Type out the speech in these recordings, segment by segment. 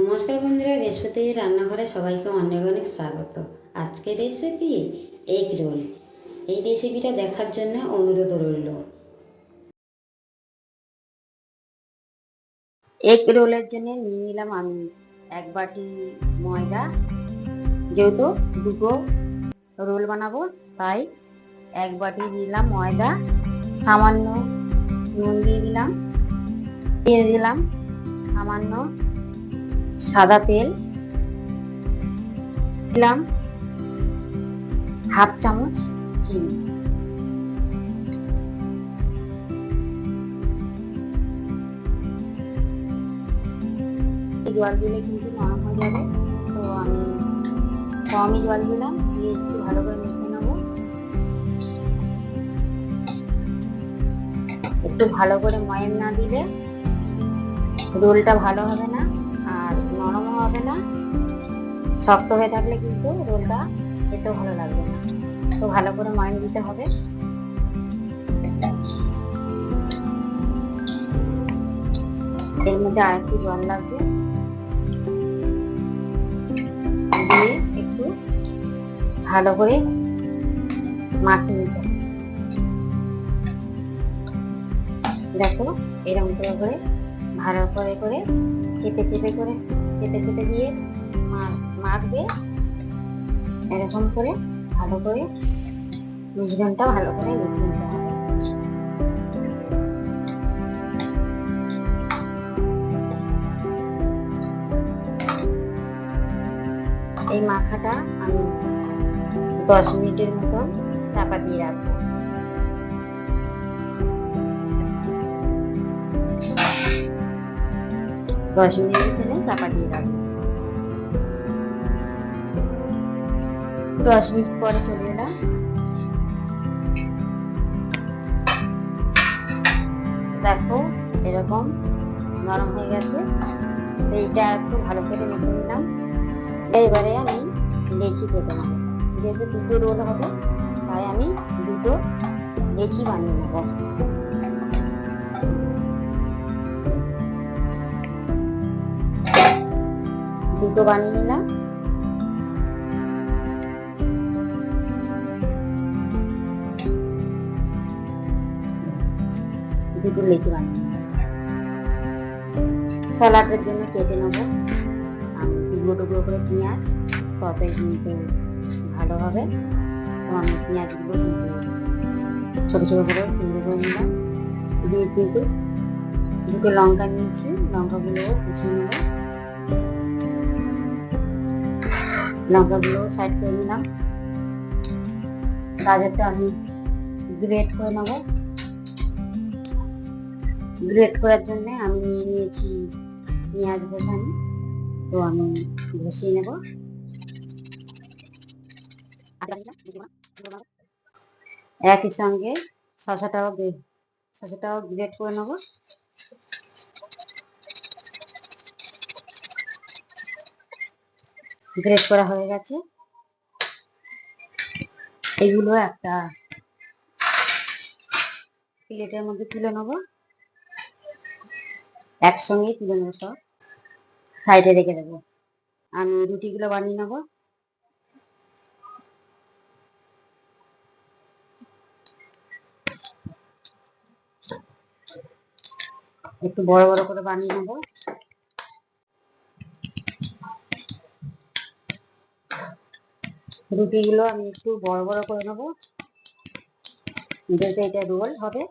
নমস্কার বন্ধুরা বৃহস্পতি রান্নাঘরে সবাইকে অনেক অনেক স্বাগত। আজকের রেসিপি এগ রোল এই রেসিপিটা দেখার জন্য অনুরোধ রইল। এগ রোলের জন্য নিয়ে নিলাম আমি এক বাটি ময়দা। যেহেতু দুটো রোল বানাবো, তাই এক বাটি দিলাম ময়দা। সামান্য নুন দিয়ে দিলাম। দিয়ে দিলাম সামান্য সাদা তেল, দিলাম হাফ চামচ চিনি। জল দিলে কিন্তু নরম হয়ে যাবে। তো আমি কমই জল দিলাম, দিয়ে একটু ভালো করে মেখে নেব। একটু ভালো করে ময়াম না দিলে রোলটা ভালো হবে না। হবে না। শক্ত হয়ে থাকলে কিন্তু রোলটা খেতেও ভালো লাগবে না। তো ভালো করে ময়াম দিতে হবে। এর মধ্যে আর একটু জল লাগবে। দিয়ে একটু ভালো করে মাখিয়ে নিতে দেখো, এরকম করে করে, ভালো করে করে, চেপে চেপে করে চেপে চেপে দিয়ে মাখবে এরকম করে, ভালো করে মিশ্রণটা ভালো করে মেখে নিতে হবে। এই মাখাটা আমি দশ মিনিটের মতন চাপা দিয়ে রাখব। দশ জন্য চাপা দিয়ে রাখব। দশ মিনিট পরে চলে এলাম। দেখো, এরকম নরম হয়ে গেছে। এইটা একটু ভালো করে মেখে নিলাম। এবারে আমি লেচি কেটে নেব যেহেতু দুটো রোল হবে, তাই আমি দুটো লেচি বানিয়ে নেব। দুটো বানিয়ে নিলাম। দুটো লেচি বানিয়ে নিলাম। স্যালাডের জন্য কেটে নেব। আমি টুকরো টুকরো করে পেঁয়াজ, তবে কিন্তু ভালো হবে। আমি পেঁয়াজগুলো ছোটো ছোটো করে টুকরো করে নিলাম। দিয়ে কিন্তু দুটো লঙ্কা নিয়েছি লঙ্কাগুলোও কুচিয়ে নেব। লঙ্কাগুলো সাইড করে নিলাম। গাজরটা আমি গ্রেট করে নেব। গ্রেট করার জন্য আমি নিয়ে নিয়েছি পেঁয়াজ বসানো তো আমি বসিয়ে নেব। একই সঙ্গে শশাটাও শশাটাও গ্রেট করে নেব। গ্রেট করা হয়ে গেছে। এগুলো একটা প্লেটের মধ্যে তুলে নেব। একসঙ্গে তুলে নেব সব। সাইডে রেখে দেবো। আমি রুটিগুলো বানিয়ে নেব। একটু বড় বড় করে বানিয়ে নেব। রুটিগুলো আমি একটু বড় বড় করে নেব। যেহেতু এটা রোল হবে।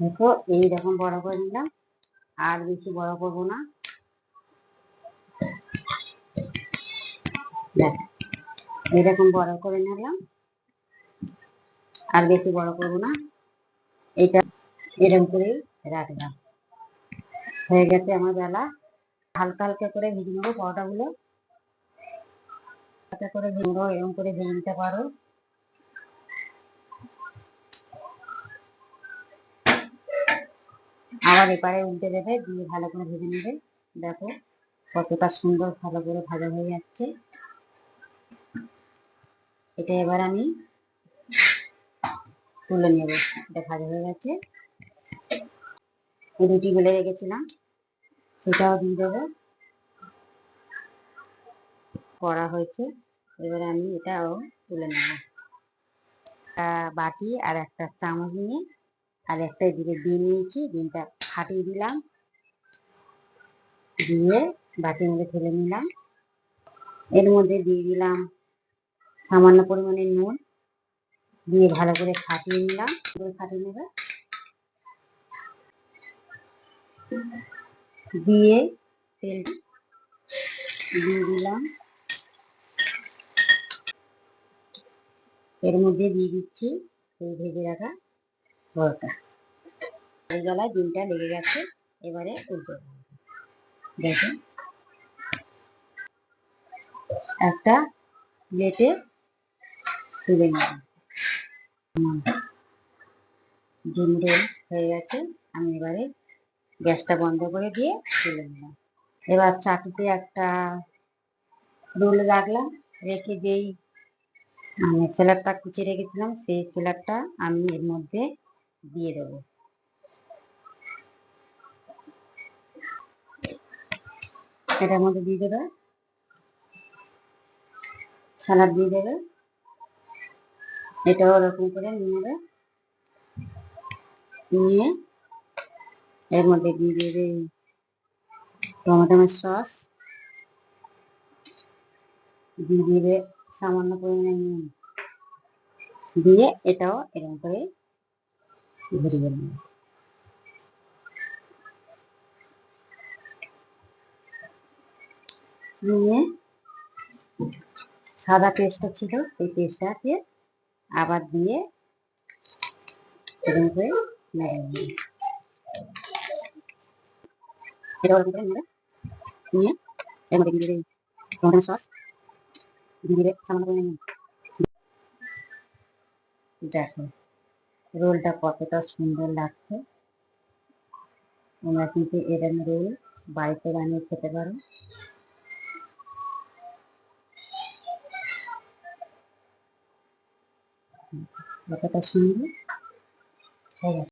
দেখো এইরকম বড় করে নিলাম আর বেশি বড় করব না। দেখ, এইরকম বড় করে নিলাম আর বেশি বড় করব না। এটা এরকম করেই রাখলাম। হয়ে গেছে আমার বেলা। হালকা হালকা করে ভেজে নেব পরোটাগুলো। হালকা করে ভেজে নেব এরকম করে ভেজে নিতে পারো। আবার এপারে উল্টে দেবে, দিয়ে ভালো করে ভেজে নেবে। দেখো কতটা সুন্দর ভালো করে ভাজা হয়ে যাচ্ছে এটা এবার আমি তুলে নেব ভাজা হয়ে গেছে। রুটি বেলে রেখেছিলাম। সেটাও দিয়ে দেবো। করা হয়েছে। এবারে আমি এটাও তুলে নেব। বাটি আর একটা চামচ নিয়ে আর একটা এদিকে ডিম নিয়েছি। ডিমটা ফাটিয়ে দিলাম। দিয়ে বাটির মধ্যে ফেলে নিলাম। এর মধ্যে দিয়ে দিলাম সামান্য পরিমাণে নুন। দিয়ে ভালো করে ফাটিয়ে নিলাম। পুরো ফাটিয়ে নেবে। দিয়ে তেল দিয়ে দিলাম। এর মধ্যে দিয়ে দিচ্ছি এই ভেজে রাখা এই গলায় ডিমটা লেগে গেছে, এবারে উল্টে। দেখুন। একটা প্লেটে তুলে নেব ডিম রোল হয়ে গেছে, আমি এবারে গ্যাসটা বন্ধ করে দিয়ে তুলে নিলাম এবার চাটুতে একটা রোল রাখলাম, রেখে যেই মানে স্যালাডটা কুচিয়ে রেখেছিলাম, সেই স্যালাডটা আমি এর মধ্যে দিয়ে দেবো। এটার মধ্যে দিয়ে দেবে সালাদ দিয়ে দেবে। এটাও ওরকম করে নিয়ে নিয়ে এর মধ্যে দিয়ে দেবে টমেটোমের সস। দিয়ে দিবে সামান্য পরিমাণে দিয়ে এটাও এরকম করে ঘুরিয়ে নেবে। নিয়ে সাদা পেস্টটা ছিল, সেই পেস্টটাকে আবার দিয়ে এরকম নিয়ে নুন। দেখো, রোলটা কতটা সুন্দর লাগছে তোমরা কিন্তু এরকম রোল বাড়িতে বানিয়ে খেতে পারো কতটা সুন্দর হয়ে গেছে